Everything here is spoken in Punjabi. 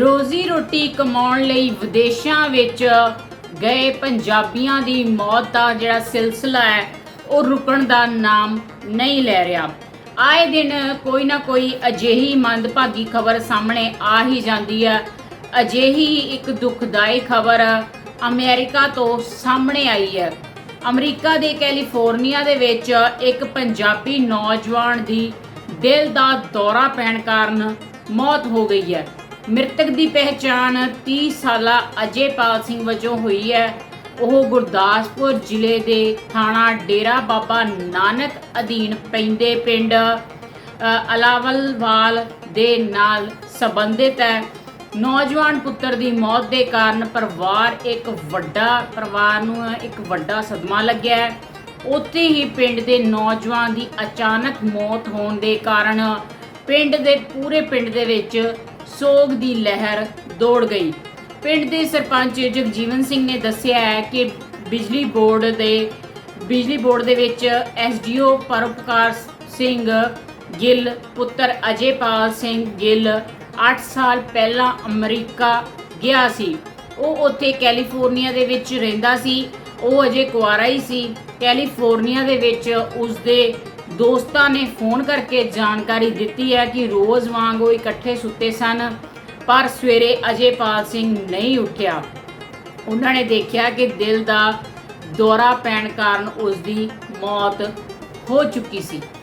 ਰੋਜ਼ੀ ਰੋਟੀ ਕਮਾਉਣ ਲਈ ਵਿਦੇਸ਼ਾਂ ਵਿੱਚ ਗਏ ਪੰਜਾਬੀਆਂ ਦੀ ਮੌਤ ਦਾ ਜਿਹੜਾ ਸਿਲਸਿਲਾ ਹੈ, ਉਹ ਰੁਕਣ ਦਾ ਨਾਮ ਨਹੀਂ ਲੈ ਰਿਹਾ। ਆਏ ਦਿਨ ਕੋਈ ਨਾ ਕੋਈ ਅਜਿਹੀ ਮੰਦਭਾਗੀ ਖਬਰ ਸਾਹਮਣੇ ਆ ਹੀ ਜਾਂਦੀ ਹੈ। ਅਜਿਹੀ ਇੱਕ ਦੁਖਦਾਈ ਖਬਰ ਅਮਰੀਕਾ ਤੋਂ ਸਾਹਮਣੇ ਆਈ ਹੈ। ਅਮਰੀਕਾ ਦੇ ਕੈਲੀਫੋਰਨੀਆ ਦੇ ਵਿੱਚ ਇੱਕ ਪੰਜਾਬੀ ਨੌਜਵਾਨ ਦੀ ਦਿਲ ਦਾ ਦੌਰਾ ਪੈਣ ਕਾਰਨ ਮੌਤ ਹੋ ਗਈ ਹੈ। ਮ੍ਰਿਤਕ ਦੀ ਪਹਿਚਾਣ 30 ਸਾਲਾ ਅਜੇਪਾਲ ਸਿੰਘ ਵਜੋਂ ਹੋਈ ਹੈ। ਉਹ ਗੁਰਦਾਸਪੁਰ ਜ਼ਿਲ੍ਹੇ ਦੇ ਥਾਣਾ ਡੇਰਾ ਬਾਬਾ ਨਾਨਕ ਅਧੀਨ ਪੈਂਦੇ ਪਿੰਡ ਅਲਾਵਲਵਾਲ ਦੇ ਨਾਲ ਸੰਬੰਧਿਤ ਹੈ। ਨੌਜਵਾਨ ਪੁੱਤਰ ਦੀ ਮੌਤ ਦੇ ਕਾਰਨ ਪਰਿਵਾਰ ਇੱਕ ਵੱਡਾ, ਪਰਿਵਾਰ ਨੂੰ ਇੱਕ ਵੱਡਾ ਸਦਮਾ ਲੱਗਿਆ ਹੈ। ਉੱਥੇ ਹੀ ਪਿੰਡ ਦੇ ਨੌਜਵਾਨ ਦੀ ਅਚਾਨਕ ਮੌਤ ਹੋਣ ਦੇ ਕਾਰਨ ਪਿੰਡ ਦੇ, ਪੂਰੇ ਪਿੰਡ ਦੇ ਵਿੱਚ ਸੋਗ ਦੀ ਲਹਿਰ ਦੌੜ ਗਈ। ਪਿੰਡ ਦੇ ਸਰਪੰਚ ਜਗਜੀਵਨ ਸਿੰਘ ਨੇ ਦੱਸਿਆ ਹੈ ਕਿ ਬਿਜਲੀ ਬੋਰਡ ਦੇ, ਬਿਜਲੀ ਬੋਰਡ ਦੇ ਵਿੱਚ ਐਸਡੀਓ ਪਰਉਪਕਾਰ ਸਿੰਘ ਗਿੱਲ, ਪੁੱਤਰ ਅਜੇਪਾਲ ਸਿੰਘ ਗਿੱਲ 8 ਸਾਲ ਪਹਿਲਾਂ ਅਮਰੀਕਾ ਗਿਆ ਸੀ। ਉਹ ਉੱਥੇ ਕੈਲੀਫੋਰਨੀਆ ਦੇ ਵਿੱਚ ਰਹਿੰਦਾ ਸੀ। ਉਹ ਅਜੇ ਕੁਆਰਾ ਹੀ ਸੀ। ਕੈਲੀਫੋਰਨੀਆ ਦੇ ਵਿੱਚ ਉਸਦੇ ਦੋਸਤਾਂ ਨੇ ਫੋਨ ਕਰਕੇ ਜਾਣਕਾਰੀ ਦਿੱਤੀ ਹੈ ਕਿ ਰੋਜ਼ ਵਾਂਗ ਉਹ ਇਕੱਠੇ ਸੁੱਤੇ ਸਨ, ਪਰ ਸਵੇਰੇ ਅਜੇਪਾਲ ਸਿੰਘ ਨਹੀਂ ਉੱਠਿਆ। ਉਹਨਾਂ ਨੇ ਦੇਖਿਆ ਕਿ ਦਿਲ ਦਾ ਦੌਰਾ ਪੈਣ ਕਾਰਨ ਉਸ ਦੀ ਮੌਤ ਹੋ ਚੁੱਕੀ ਸੀ।